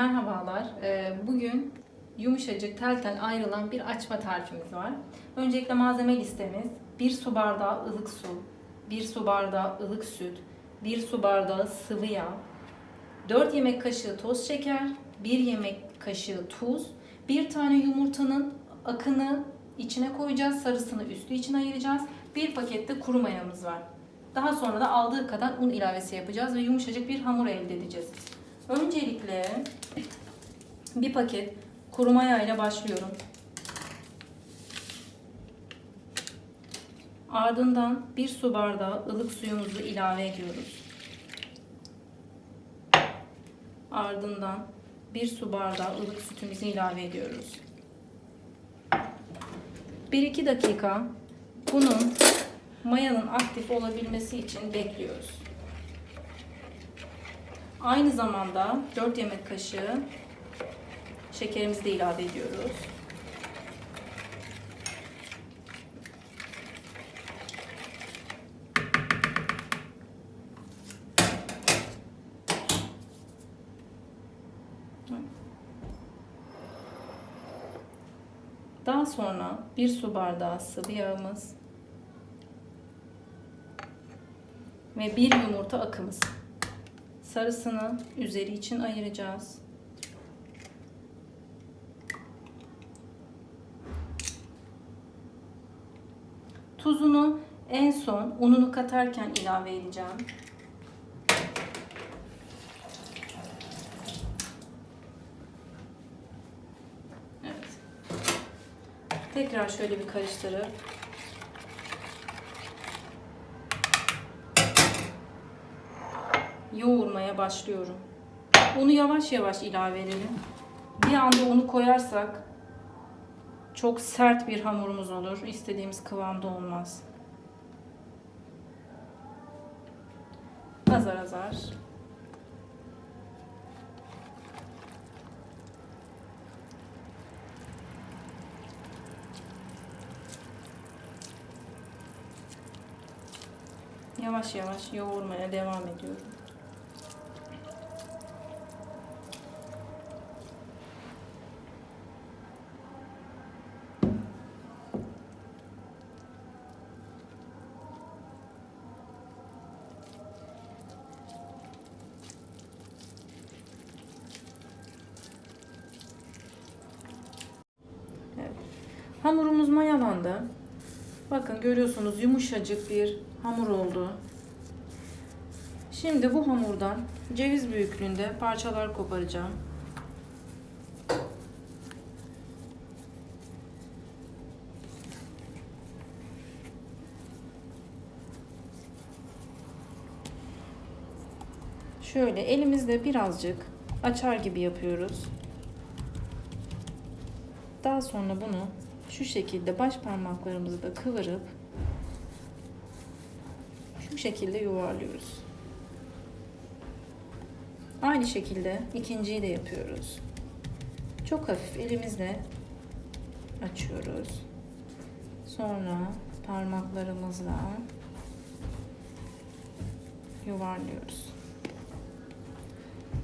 Merhabalar. Ee, Bugün yumuşacık tel tel ayrılan bir açma tarifimiz var. Öncelikle malzeme listemiz 1 su bardağı ılık su, 1 su bardağı ılık süt, 1 su bardağı sıvı yağ, 4 yemek kaşığı toz şeker, 1 yemek kaşığı tuz, 1 tane yumurtanın akını içine koyacağız, sarısını üstü için ayıracağız. Bir pakette kuru mayamız var. Daha sonra da aldığı kadar un ilavesi yapacağız ve yumuşacık bir hamur elde edeceğiz. Öncelikle bir paket kuru maya ile başlıyorum. Ardından bir su bardağı ılık suyumuzu ilave ediyoruz. Ardından bir su bardağı ılık sütümüzü ilave ediyoruz. 1-2 dakika bunun mayanın aktif olabilmesi için bekliyoruz. Aynı zamanda 4 yemek kaşığı şekerimizi de ilave ediyoruz. Daha sonra bir su bardağı sıvı yağımız ve bir yumurta akımız. Sarısını üzeri için ayıracağız. Tuzunu en son ununu katarken ilave edeceğim. Evet. Tekrar şöyle bir karıştırıp yoğurmaya başlıyorum. Unu yavaş yavaş ilave edelim. Bir anda unu koyarsak çok sert bir hamurumuz olur. İstediğimiz kıvamda olmaz. Azar azar. Yavaş yavaş yoğurmaya devam ediyorum. Hamurumuz mayalandı. Bakın görüyorsunuz yumuşacık bir hamur oldu. Şimdi bu hamurdan ceviz büyüklüğünde parçalar koparacağım. Şöyle elimizde birazcık açar gibi yapıyoruz. Daha sonra bunu şu şekilde baş parmaklarımızı da kıvırıp şu şekilde yuvarlıyoruz. Aynı şekilde ikinciyi de yapıyoruz. Çok hafif elimizle açıyoruz. Sonra parmaklarımızla yuvarlıyoruz.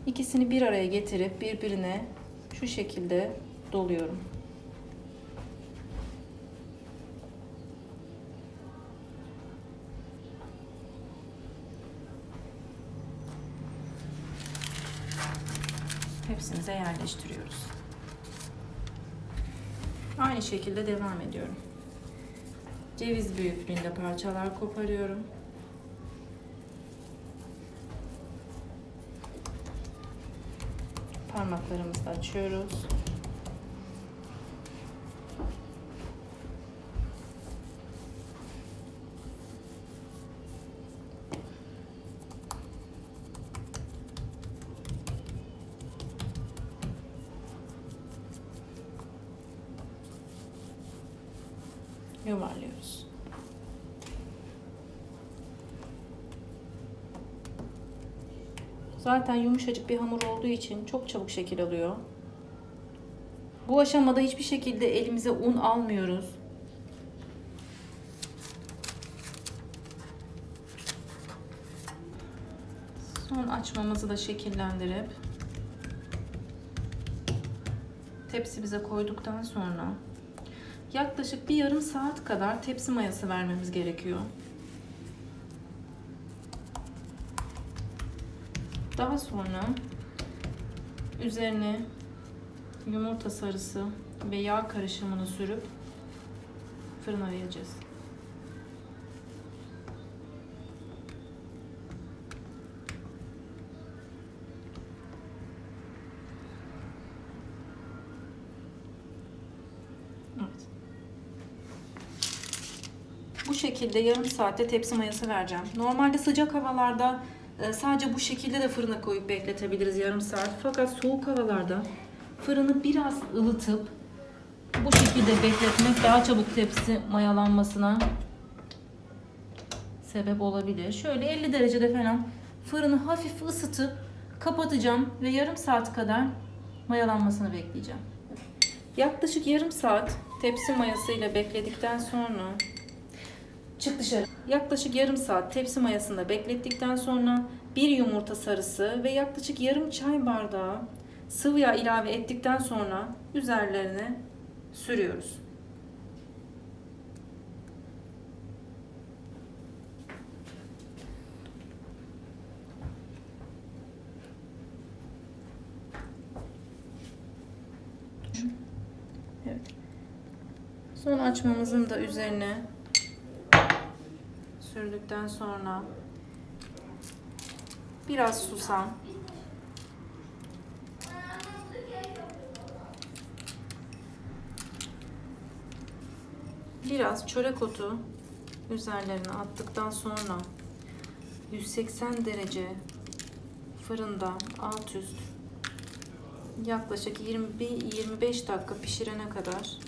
İkisini bir araya getirip birbirine şu şekilde doluyorum. Hepsinize yerleştiriyoruz. Aynı şekilde devam ediyorum. Ceviz büyüklüğünde parçalar koparıyorum. Parmaklarımızı açıyoruz. Yuvarlıyoruz. Zaten yumuşacık bir hamur olduğu için çok çabuk şekil alıyor. Bu aşamada hiçbir şekilde elimize un almıyoruz. Son açmamızı da şekillendirip tepsimize koyduktan sonra yaklaşık bir yarım saat kadar tepsi mayası vermemiz gerekiyor. Daha sonra üzerine yumurta sarısı ve yağ karışımını sürüp fırına vereceğiz. Şekilde yarım saatte tepsi mayası vereceğim. Normalde sıcak havalarda e, sadece bu şekilde de fırına koyup bekletebiliriz yarım saat. Fakat soğuk havalarda fırını biraz ılıtıp bu şekilde bekletmek daha çabuk tepsi mayalanmasına sebep olabilir. Şöyle 50 derecede falan fırını hafif ısıtıp kapatacağım ve yarım saat kadar mayalanmasını bekleyeceğim. Yaklaşık yarım saat tepsi mayasıyla bekledikten sonra çık dışarı. Yaklaşık yarım saat tepsi mayasında beklettikten sonra bir yumurta sarısı ve yaklaşık yarım çay bardağı sıvı yağ ilave ettikten sonra üzerlerine sürüyoruz. Evet. Son açmamızın da üzerine sürdükten sonra biraz susam biraz çörek otu üzerlerine attıktan sonra 180 derece fırında alt üst yaklaşık 20-25 dakika pişirene kadar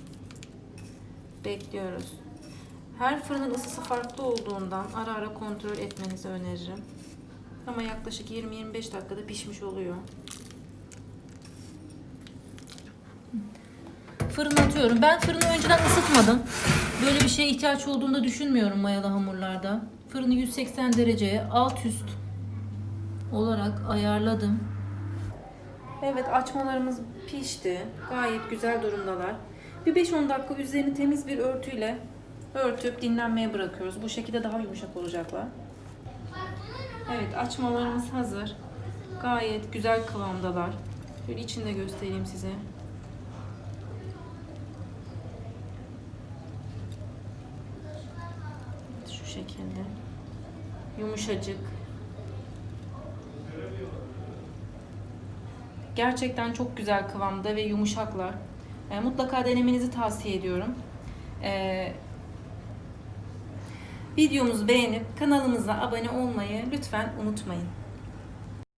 bekliyoruz. Her fırının ısısı farklı olduğundan ara ara kontrol etmenizi öneririm. Ama yaklaşık 20-25 dakikada pişmiş oluyor. Fırına atıyorum. Ben fırını önceden ısıtmadım. Böyle bir şeye ihtiyaç olduğunu da düşünmüyorum mayalı hamurlarda. Fırını 180 dereceye alt üst olarak ayarladım. Evet açmalarımız pişti. Gayet güzel durumdalar. Bir 5-10 dakika üzerini temiz bir örtüyle örtüp dinlenmeye bırakıyoruz. Bu şekilde daha yumuşak olacaklar. Evet açmalarımız hazır. Gayet güzel kıvamdalar. Şöyle içinde göstereyim size. Şu şekilde. Yumuşacık. Gerçekten çok güzel kıvamda ve yumuşaklar. E, mutlaka denemenizi tavsiye ediyorum. E, videomuzu beğenip kanalımıza abone olmayı lütfen unutmayın.